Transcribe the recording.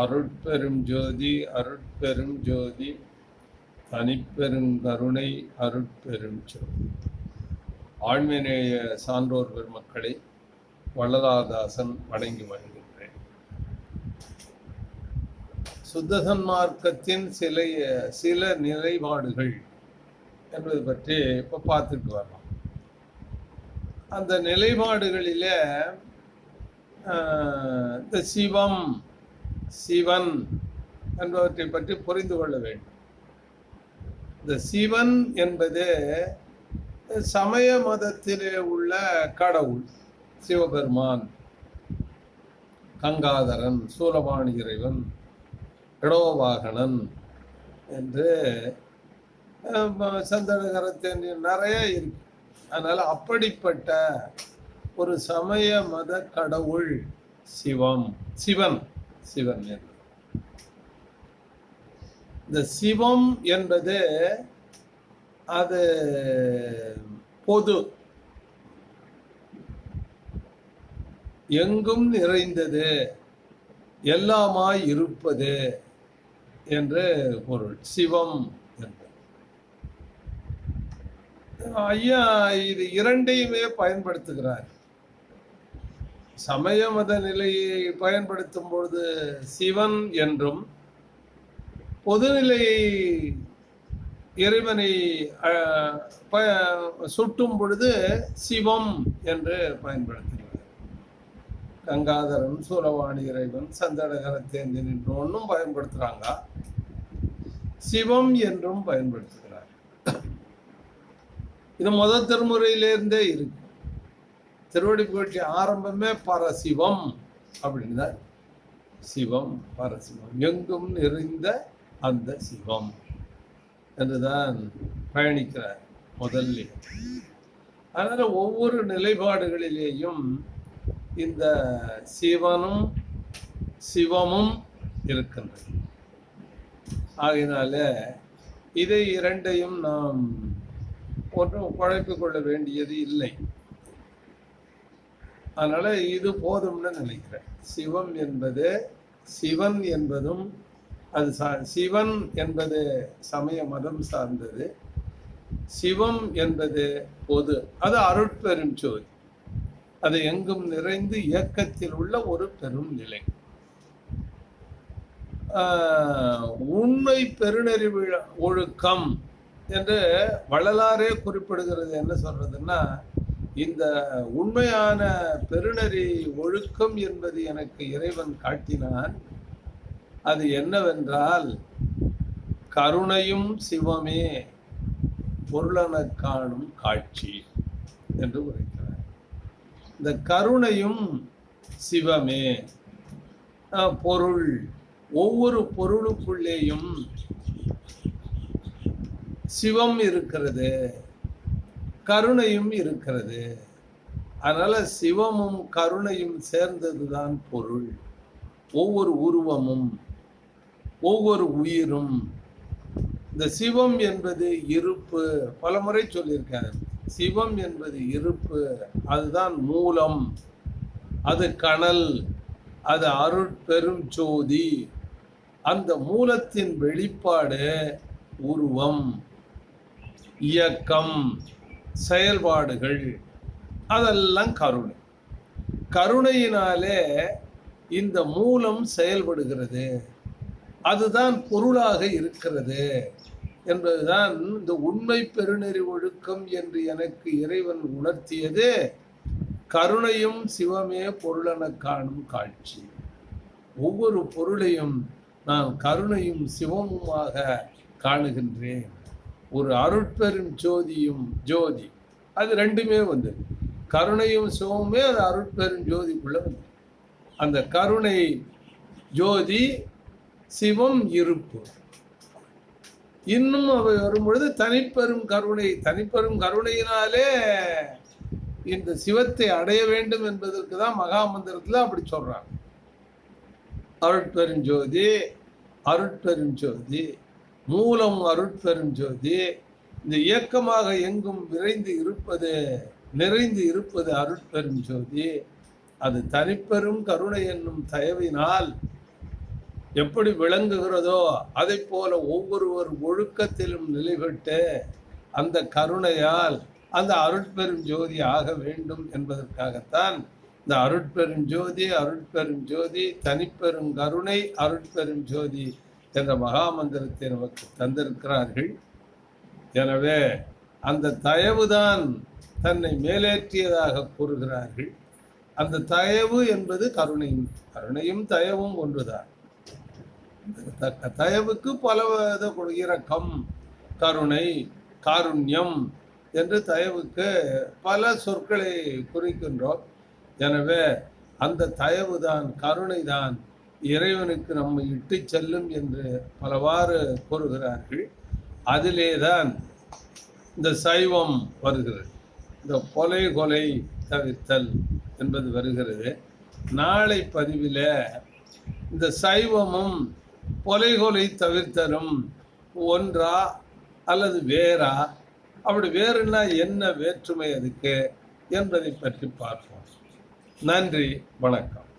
அருட்பெரும் ஜோதி அருட்பெரும் ஜோதி தனிப்பெரும் கருணை அருட்பெரும் ஜோதி. ஆழ்மினேய சான்றோர் பெருமக்களை வள்ளலாதாசன் வணங்கி வருகின்றேன் சுத்தசன்மார்க்கத்தின் சில சில நிலைப்பாடுகள் என்பது பற்றி இப்போ பார்த்துட்டு வரலாம். அந்த நிலைப்பாடுகளில் இந்த சிவம் சிவன் என்பவற்றை பற்றி புரிந்து கொள்ள வேண்டும். இந்த சிவன் என்பது சமய மதத்திலே உள்ள கடவுள் சிவபெருமான் கங்காதரன் சூலபாணி இறைவன் இடோவாகனன் என்று சந்தனகரத்தின் நிறைய இருக்கு. அதனால் அப்படிப்பட்ட ஒரு சமய மத கடவுள் சிவம் சிவன். சிவன். இந்த சிவம் என்பது அது பொது. எங்கும் நிறைந்தது எல்லாமாய் இருப்பது என்று பொருள். சிவம் என்று ஐயா இது இரண்டையுமே பயன்படுத்துகிறார். சமய மத நிலையை பயன்படுத்தும் பொழுது சிவன் என்றும் பொதுநிலையை இறைவனை அஹ், சுட்டும் பொழுது சிவம் என்று பயன்படுத்துகிறார். கங்காதரன் சூரவாணி இறைவன் சந்தடகரத்தேந்தன் நின்று ஒன்றும் பயன்படுத்துறாங்க. சிவம் என்றும் பயன்படுத்துகிறார். இது முதல் திருமுறையிலிருந்தே இருக்கு. திருவடி புகழ்ச்சி ஆரம்பமே பரசிவம் அப்படின்னு தான் சிவம் பரசிவம். எங்கும் நிறைந்த அந்த சிவம் என்றுதான் பயணிக்கிறார் முதல்ல. அதனால ஒவ்வொரு நிலைப்பாடுகளிலேயும் இந்த சிவனும் சிவமும் இருக்கின்றது ஆகினால இதை இரண்டையும் நாம் ஒன்றும் குழப்பிக் கொள்ள வேண்டியது இல்லை. அதனால் இது போதும்னு நினைக்கிறேன். சிவம் என்பது சிவன் என்பதும் அது சா- சிவன் என்பது சமய மதம் சார்ந்தது. சிவம் என்பது பொது அது அருட்பெரும் சோதி. அது எங்கும் நிறைந்து இயக்கத்தில் உள்ள ஒரு பெரும் நிலை. உண்மை பெருநெறிவு ஒழுக்கம் என்று வள்ளலாரே குறிப்பிடுகிறது என்ன சொல்றதுன்னா இந்த உண்மையான பெருநெறி ஒழுக்கம் என்பது எனக்கு இறைவன் காட்டினான். அது என்னவென்றால் கருணையும் சிவமே பொருளன காணும் காட்சி என்று உரைக்கிறார். இந்த கருணையும் சிவமே. பொருள் ஒவ்வொரு பொருளுக்குள்ளேயும் சிவம் இருக்கிறது. கருணையும் இருக்கிறது. அதனால் சிவமும் கருணையும் சேர்ந்ததுதான் பொருள். ஒவ்வொரு உருவமும் ஒவ்வொரு உயிரும். இந்த சிவம் என்பது இருப்பு. பலமுறை சொல்லியிருக்கேன். சிவம் என்பது இருப்பு. அதுதான் மூலம். அது கனல் அது அருட்பெரும் ஜோதி. அந்த மூலத்தின் வெளிப்பாடு உருவம் இயக்கம். செயல்பாடுகள். அதெல்லாம் கருணை. கருணையினாலே இந்த மூலம் செயல்படுகிறது. அதுதான் பொருளாக இருக்கிறது என்பதுதான் இந்த உண்மை பெருநெறி ஒழுக்கம் என்று எனக்கு இறைவன் உணர்த்தியது. கருணையும் சிவமே பொருளென காணும் காட்சி. ஒவ்வொரு பொருளையும் நான் கருணையும் சிவமுமாக காணுகின்றேன். ஒரு அருட்பெரும் ஜோதியும் ஜோதி. அது ரெண்டுமே வந்து. கருணையும் சிவமுமே அது அருட்பெரும் ஜோதிக்குள்ள வந்து. அந்த கருணை ஜோதி சிவம் இருப்பு. இன்னும் அவை வரும்பொழுது தனிப்பெரும் கருணை தனிப்பெரும் கருணையினாலே இந்த சிவத்தை அடைய வேண்டும் என்பதற்கு தான் மகாமந்திரத்தில் அப்படி சொல்றாங்க. அருட்பெருஞ்சோதி அருட்பெருஞ்சோதி மூலம் அருட்பெரும் ஜோதி. இந்த இயக்கமாக எங்கும் விரைந்து இருப்பது நிறைந்து இருப்பது அருட்பெருஞ்சோதி அது தனிப்பெரும் கருணை என்னும் தயவினால் எப்படி விளங்குகிறதோ அதை போல ஒவ்வொருவர் ஒழுக்கத்திலும் நிலைபெற்று அந்த கருணையால் அந்த அருட்பெரும் ஜோதி ஆக வேண்டும் என்பதற்காகத்தான் இந்த அருட்பெரும் ஜோதி அருட்பெரும் ஜோதி தனிப்பெரும் கருணை அருட்பெரும் ஜோதி என்ற மகாமந்திரத்தை நமக்கு தந்திருக்கிறார்கள். எனவே அந்த தயவுதான் தன்னை மேலேற்றியதாக கூறுகிறார்கள். அந்த தயவு என்பது கருணையும் கருணையும் தயவும் ஒன்றுதான். த- தயவுக்கு பல வித இரக்கம் கருணை காருண்யம் என்று தயவுக்கு பல சொற்களை குறிக்கின்றோம். எனவே அந்த தயவுதான் கருணைதான் இறைவனுக்கு நம்மை இட்டு செல்லும் என்று பலவாறு கூறுகிறார்கள். அதிலே தான் இந்த சைவம் வருகிறது. இந்த கொலை கொலை தவிர்த்தல் என்பது வருகிறது. நாளை பதிவில் இந்த சைவமும் கொலை கொலை தவிர்த்தலும் ஒன்றா அல்லது வேறா? அப்படி வேறுனா என்ன வேற்றுமை அதுக்கு என்பதை பற்றி பார்ப்போம். நன்றி வணக்கம்.